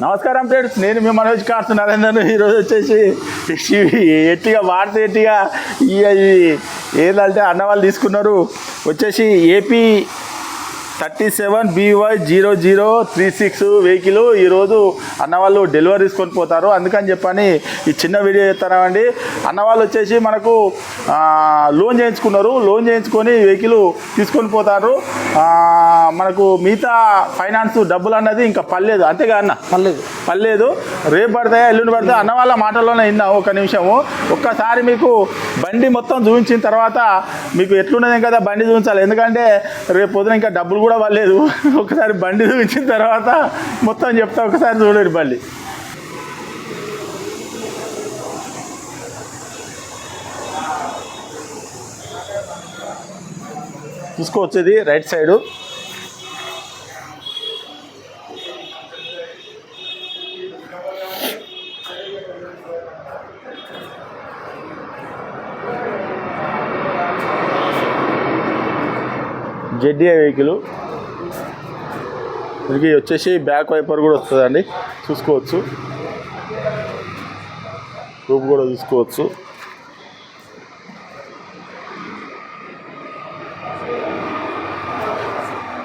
నమస్కారం ఫ్రెండ్స్ నేను మీ మనోజ్ కార్స్ నరేందర్. ఈరోజు వచ్చేసి ఎట్టిగా వాడితే ఎట్టిగా ఈ ఈ ఏంటంటే అన్న వాళ్ళు తీసుకున్నారు. వచ్చేసి AP thirty seven BY zero zero three six vehicle. ఈరోజు అన్న వాళ్ళు డెలివరీ తీసుకొని పోతారు. అందుకని చెప్పని ఈ చిన్న వీడియో చేస్తారామండి అన్న వాళ్ళు వచ్చేసి మనకు లోన్ చేయించుకున్నారు. లోన్ చేయించుకొని వెహికల్ తీసుకొని పోతారు. మనకు మిగతా ఫైనాన్స్ డబ్బులు అన్నది ఇంకా పర్లేదు అంతేగా అన్న? పర్లేదు పర్లేదు రేపు పడతాయా ఎల్లుండి పడతాయా? అన్న వాళ్ళ మాటల్లోనే విన్నాం. ఒక నిమిషము. ఒక్కసారి మీకు బండి మొత్తం చూపించిన తర్వాత మీకు ఎట్లున్నది కదా బండి చూపించాలి. ఎందుకంటే రేపు పొద్దున ఇంకా డబ్బులు కూడా పడలేదు. ఒకసారి బండి చూపించిన తర్వాత మొత్తం చెప్తా ఒకసారి చూడండి బండి. చూసుకోవచ్చేది రైట్ సైడు. ZDA vehicle. దీనికి వచ్చేసి బ్యాక్ వైపర్ కూడా వస్తుందండి. చూసుకోవచ్చు. రూప్ కూడా చూసుకోవచ్చు.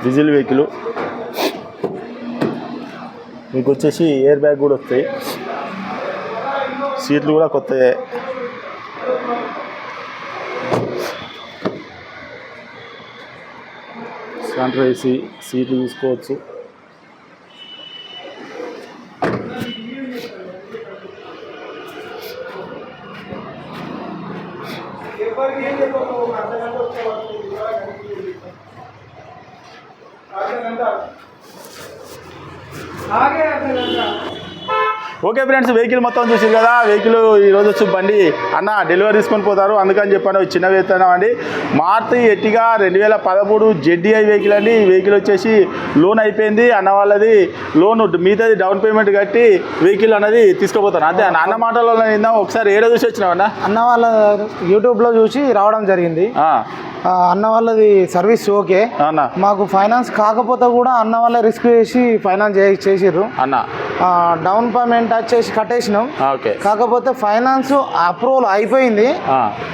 Diesel vehicle. మీకు వచ్చేసి ఎయిర్ బ్యాగ్ కూడా వస్తాయి. సీట్లు కూడా కొత్తయే. సెంటర్ ఏసీ సీట్లు తీసుకోవచ్చు. ఓకే ఫ్రెండ్స్ వెహికల్ మొత్తం చూసారు కదా వెహికల్ ఈరోజు వచ్చి బండి అన్న డెలివరీ తీసుకొని పోతారు. అందుకని చెప్పాను చిన్న వేతనం అండి. మారుతి ఎట్టిగా రెండు వేల పదమూడు జెడ్డీఐ వెహికల్ అండి. ఈ వెహికల్ వచ్చేసి లోన్ అయిపోయింది. అన్న వాళ్ళది లోన్ మిగతాది డౌన్ పేమెంట్ కట్టి వెహికల్ అనేది తీసుకుపోతాను. అంతే అన్న. అన్న మాటలో విందాం ఒకసారి ఏడో చూసి వచ్చినావు అన్న? అన్న వాళ్ళ యూట్యూబ్లో చూసి రావడం జరిగింది. అన్న వాళ్ళది సర్వీస్ ఓకే. అన్న. మాకు ఫైనాన్స్ కాకపోతే కూడా అన్న వాళ్ళ రిస్క్ చేసి ఫైనాన్స్ చేసిర్రు. అన్న. డౌన్ పేమెంట్ వచ్చేసి కట్టేసినాం. ఆ, ఓకే. కాకపోతే ఫైనాన్స్ అప్రూవల్ అయిపోయింది.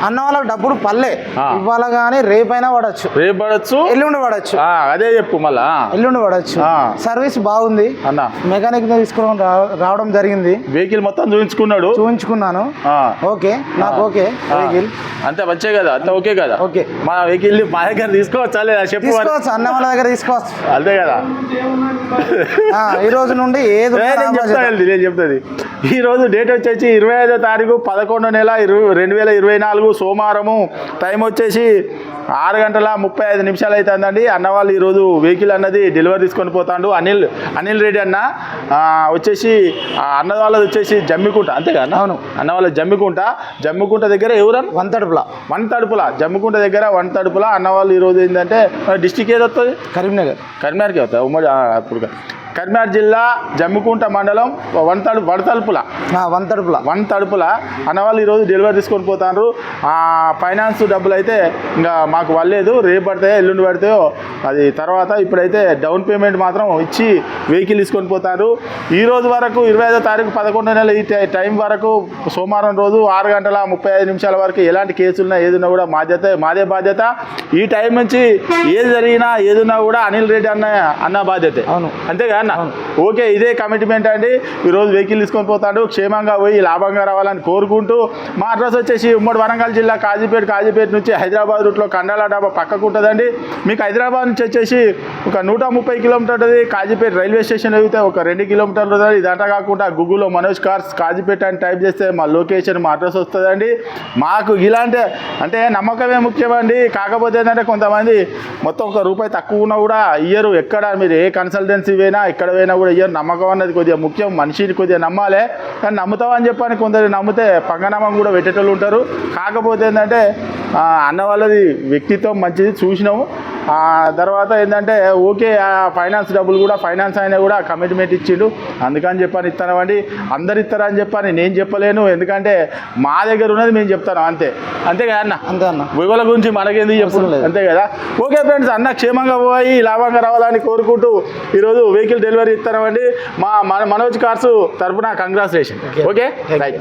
అన్న వాళ్ళకి డబ్బులు పల్లె. ఇవాళ కానీ రేపైనా పడచ్చు రేపు పడచ్చు ఎల్లుండి పడచ్చు అదే చెప్పు మళ్ళా. ఎల్లుండి పడచ్చు. సర్వీస్ బాగుంది. అన్న. మెకానిక్ తీసుకుని రావడం జరిగింది. వెహికల్ మొత్తం చూపించుకున్నాడు చూపించుకున్నాను ఓకే. నాకు ఓకే. వెహికల్. అంతే మంచిగా కదా? అంత ఓకే కదా? ఓకే. మా వెహికల్ మా దగ్గర తీసుకోవచ్చా లేదా? చెప్పు. తీసుకోవచ్చు. అన్న వాళ్ళ దగ్గర తీసుకోవచ్చు. అంతే కదా? ఈ రోజు నుండి ఏది నేను చెప్తా. బాధ్యత. వెళ్ళి, నేను చెప్తుంది ఈ రోజు డేట్ వచ్చేసి ఇరవై ఐదో తారీఖు పదకొండు నెల ఇరవై రెండు వేల ఇరవై నాలుగు సోమవారము. టైం వచ్చేసి ఆరు గంటల ముప్పై ఐదు నిమిషాలు అవుతుందండి అన్న వాళ్ళు ఈరోజు వెహికల్ అన్నది డెలివరీ తీసుకొని పోతాడు. అనిల్ అనిల్ రెడ్డి అన్న వచ్చేసి అన్న వాళ్ళది వచ్చేసి జమ్మికుంట అంతేగా అవును. అన్న వాళ్ళ జమ్మికుంట. జమ్మికుంట దగ్గర ఎవరన్నా? వన్ తడుపుల వన్ తడుపుల జమ్మికుంట దగ్గర వన్ తడుపుల అన్న వాళ్ళు ఈరోజు ఏంటంటే డిస్టిక్ ఏది వస్తుంది? కరీంనగర్. కరీంనగర్కి వస్తుంది. ఉమ్మడి అప్పుడు. కరీంనగర్ జిల్లా జమ్మికుంట మండలం వన్ తడు వడ తలుపుల ఆ, వన్ తడుపుల వన్ తడుపుల అన్న వాళ్ళు ఈరోజు డెలివరీ తీసుకొని పోతారు ఆ ఫైనాన్స్ డబ్బులు అయితే ఇంకా మాకు వల్లేదు రేపు పడతాయో ఎల్లుండి పడతాయో అది తర్వాత ఇప్పుడైతే డౌన్ పేమెంట్ మాత్రం ఇచ్చి వెహికల్ తీసుకొని పోతారు ఈ రోజు వరకు ఇరవై ఐదో తారీఖు పదకొండో నెల ఈ టై- టైం వరకు సోమవారం రోజు ఆరు గంటల ముప్పై ఐదు నిమిషాల వరకు ఎలాంటి కేసులున్నా ఏదున్నా కూడా బాధ్యత మాదే బాధ్యత. ఈ టైం నుంచి ఏది జరిగినా ఏదున్నా కూడా అనిల్ రెడ్డి అన్న అన్న బాధ్యతే. అవును. అంతేగా అన్న. ఓకే ఇదే కమిట్మెంట్ అండి. ఈరోజు వెహికల్ తీసుకొని పోతాడు క్షేమంగా పోయి లాభంగా రావాలని కోరుకుంటూ మా అడ్రస్ వచ్చేసి ఉమ్మడి వరంగల్ జిల్లా కాజీపేట కాజీపేట నుంచి హైదరాబాద్ రూట్లో కండాల డాబా పక్కకు ఉంటుందండి. మీకు హైదరాబాద్ నుంచి వచ్చేసి ఒక నూట ముప్పై కిలోమీటర్ ఉంటుంది కాజీపేట రైల్వే స్టేషన్ అయితే ఒక రెండు కిలోమీటర్లు ఉంటుంది. ఇదంతా కాకుండా గూగుల్లో మనోజ్ కార్స్ కాజీపేట అని టైప్ చేస్తే మా లొకేషన్ మా అడ్రస్ వస్తుందండి. మాకు ఇలాంటి అంటే నమ్మకమే ముఖ్యమండి. కాకపోతే ఏంటంటే కొంతమంది మొత్తం ఒక రూపాయి తక్కువ ఉన్నా కూడా ఇయ్యరు ఎక్కడ? మీరు ఏ కన్సల్టెన్సీ పోయినా ఎక్కడ పోయినా కూడా ఇయ్యరు. నమ్మకం అన్నది కొద్దిగా ముఖ్యం. మనిషిని కొద్దిగా నమ్మాలి. కానీ నమ్ముతామని చెప్పని కొందరు నమ్మితే పంగనామం కూడా పెట్టేటోళ్ళు ఉంటారు. కాకపోతే ఏంటంటే అన్న వాళ్ళది వ్యక్తిత్వం మంచిది చూసినాము. తర్వాత ఏంటంటే ఓకే ఆ ఫైనాన్స్ డబ్బులు కూడా ఫైనాన్స్ ఆయన కూడా కమిట్మెంట్ ఇచ్చిండు. అందుకని చెప్పని ఇస్తానండి అందరు ఇస్తారని చెప్పని నేను చెప్పలేను. ఎందుకంటే మా దగ్గర ఉన్నది మేము చెప్తాను అంతే. అంతే కదా అన్న? అంతే అన్న. వివల గురించి మనకేంది చెప్పు? అవసరం లేదు. అంతే కదా? ఓకే ఫ్రెండ్స్ అన్న క్షేమంగా పోయి లాభంగా రావాలని కోరుకుంటూ ఈరోజు వెహికల్ డెలివరీ ఇస్తామండి మా మన మనోజ్ కార్స్ తరపున కంగ్రాచులేషన్. ఓకే. రైట్